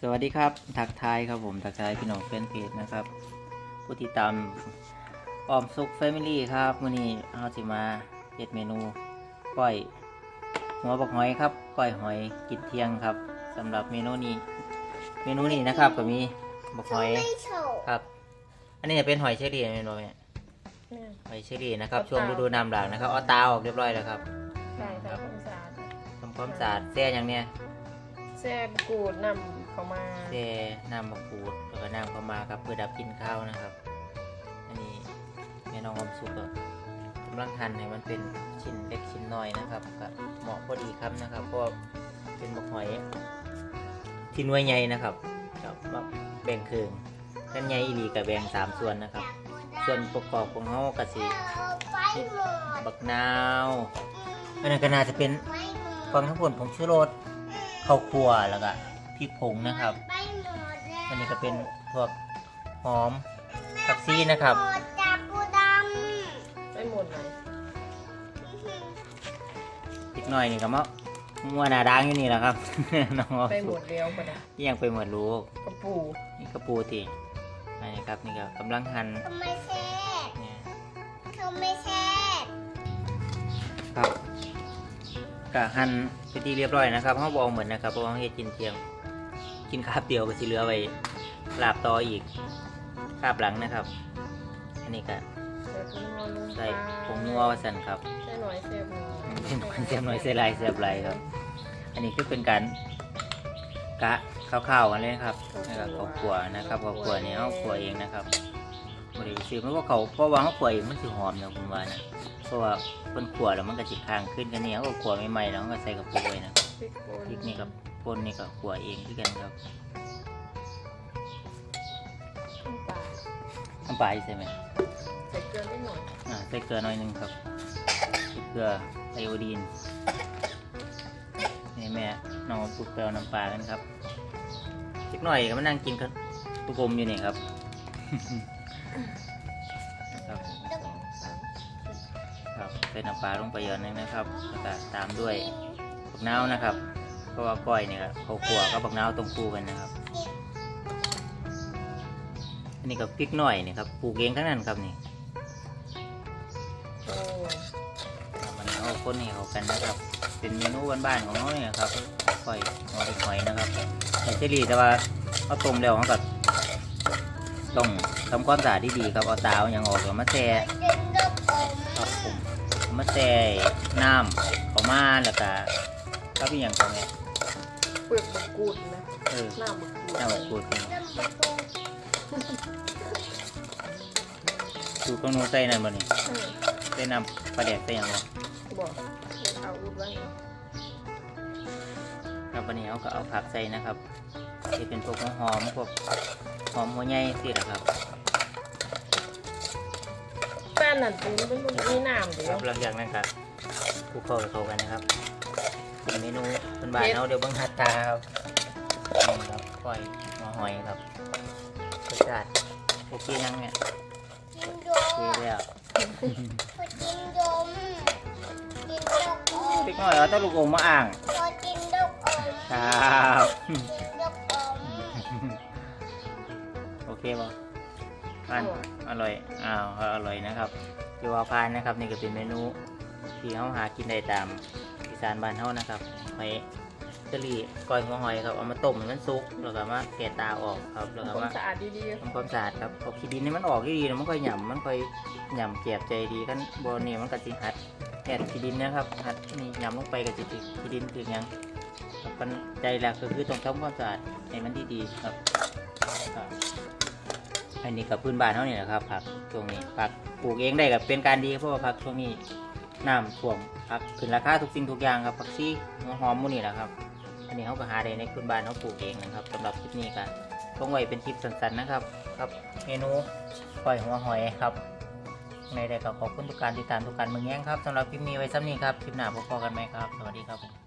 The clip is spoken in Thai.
สวัสดีครับ ทักทายครับผม ทักทายพี่น้องแฟนเพจนะครับ ผู้ติดตามออมสุกแฟมิลี่ครับมื้อนี้เราสิมาเฮ็ดเมนูก้อยหัวบักหอยครับก้อยหอยกินเที่ยงครับสำหรับเมนูนี้ เมนูนี้นะครับก็มีบักหอยไม่โฉบครับ อันนี้จะเป็นหอยเชอรี่เมนูเนี่ยหอยเชอรี่นะครับ ช่วงฤดูน้ำหลากนะครับเอาตาออกเรียบร้อยแล้วครับใช่ทำความสะอาดทำความสะอาดแช่อย่างเนี้ยแซ่บกูดนำเข้ามาแช่น้ำมะกรูดแล้วก็น้ำเข้ามาครับ เพื่อดับกลิ่นข้าวนะครับ อันนี้แม่น้องอมสุกกำลังหั่นให้มันเป็นชิ้นเล็กชิ้นน้อยนะครับก็เหมาะพอดีครับนะครับเพราะเป็นบกหอยที่หน่วยใหญ่นะครับก็มาแบ่งครึ่งกันใหญ่อีหลีกับแบ่งสามส่วนนะครับ ส่วนประกอบของเขาก็สิบักนาวอันนั้นก็น่าจะเป็นไปหมดฟังทั้งผลผงชูรสข้าวคั่วแล้วก็ พริกผงนะครับไปหมดแล้วอันนี้ก็เป็นพวกหอมผักชีนะครับหมดจับปูดไปหมดไหนำอีกหน่อยนี่ก็มะมัวหนาดังอยู่นี่แหละครับ น้องออมไปหมสุดกเดียวกันนะยังไปหมดลูกกระปูนี่กระปูตีอันนี้ครับนี่ก็กำลังหั่นทำไมแซ่เนี่ยทำไมแซ่ครับก็หั่นไปนที่เรียบร้อยนะครับเขาบอกเหมือนนะครับเพราะว่าเขาเฮ็ดกินเที่ยง กินคาบเดียวก็สิเหลือไว้ลาบต่ออีกคาบหลังนะครับ อันนี้ก็ใส่ผงนัวลงไปใส่ผงนัววาสันครับใส่หน่อยแซ่บหน่อยเป็นคนเสียบหน่อยเสียลายเสียบลายครับ อันนี้คือเป็นการกะข้าวๆกันเลยนะครับนะครับข้าวขัวนะครับข้าวขัวเนี่ยเขาขัวเองนะครับบริสุทธิ์ไม่ว่าเขาเพราะว่าเขาขัวเองมันสิหอมนะผมว่านะเพราะว่าคนขัวแล้วมันก็สิค้างขึ้นกันเนี่ยเขาก็ขัวใหม่ๆแล้วเขาก็ใส่กระปุกไว้นะพริกป่นพริกนี่กับ ป่นนี่ก็ขัวเองคือกันครับน้ำปลาน้ำปลาใช่ไหมใส่เกลือนิดหน่อยอ่าใส่เกลือหน่อยหนึงครับใส่เกลือไอโอดีนนี่แม่น้องปลุกไปเอาน้ำปลากันครับสักหน่อยก็มานั่งกินกับตุกลมอยู่นี่ครับครับสองสามครับใส่น้ำปลาลงไปเยอะนึงนะครับแล้วก็ตามด้วยบักนาวนะครับเพ ราะว่าก้อยเนี่ยเขาขัวกับบักนาวตรงคู่กันนะครับ อันนี้ก็พริกหน่อยนี่ครับปลูกเองทั้งนั้นครับนี่มันเอาคนให้เขากันนะครับ เป็นเมนูบ้านๆของเขาเนี่ยครับก้อยหอยหอยนะครับไอเจลี่แต่ว่าเอาต้มแล้วเขาก็ต้องทำความสะอาดดีๆครับเอาตาเอาอย่างออกแล้วมาแช่มครับผมเอามาแช่น้ำเขามาแล้วก็ก็เป็นอย่างเขาเนี่ย เปลือกมะกรูดนะเออหน้ามะกรูดน้ำมะกรูดนี่น้ำปูสูตรของหนูใส่นั่นบ่นี่เออใส่น้ำปลาแดกใส่หยังบ่บอกเอาอุดไว้เนาะครับวันนี้เขาก็เอาผักใส่นะครับที่เป็นพวกหอมพวกหอมหัวใหญ่สิแหละครับแป้นนั่นปูมันมันมีน้ำเดีคยรัวบหลังจากนั้นก็คลุกเข้ากับเข้ากันนะครับ เป็นเมนูเป็นบ้านเขาเดี๋ยวเบิ่งหัดตาครับนี่ครับก้อยหัวหอยครับรสชาติโอเคยังเนี่ยกินโดโอมเคแล้วกินโดมกินลูกอมเล็กน้อยเอาแต้ลูกอมมาอ่าง พอกินลูกอมครับ กินลูกอมโอเคป่ะอันอร่อย อ้าวอร่อยนะครับ อยู่วาพานนะครับ นี่ก็เป็นเมนูที่เขาหากินได้ตาม อีสานบ้านเขานะครับหอยเจลีก้อยหัวหอยครับเอามาต้มให้มันสุกแล้วก็มาแกะตาออกครับแล้วก็ความมาสะอาดดีทำความสะอาดครับเอาขี้ดินนี่มันออกดีๆนะมันค่อยหย่ำมันค่อยหย่ำเก็บใจดีกันบนนี่มันก็จิหัดแกะขี้ดินนะครับหัดนี่หย่ำลงไปก็จิติขี้ดินคือหยังครับปันใจหลักก็คือต้องทำความสะอาดให้มันดีๆครับครับอันนี้กับพื้นบ้านเขาเนี่ยนะครับผักช่วงนี้ผักปลูกเองได้กับเป็นการดีเพราะว่าผักช่วงนี้ น้ำท่วมผักขึ้นราคาทุกสิ่งทุกอย่างครับผักชีหัวหอมมูนี่แหละครับ อันนี้เขาก็หาได้ในคืนบ้านเขาปลูกเองนะครับสำหรับคลิปนี้กันลงไว้เป็นคลิปสั้นๆนะครับ ครับ เมนูปล่อยหัวหอยครับในใดก็ขอบคุณทุกการติดตามทุกการเมืองแย่งครับสำหรับคลิปนี้ไว้ซ้ำนี้ครับคลิปหน้าพบกันไหมครับ สวัสดีครับผม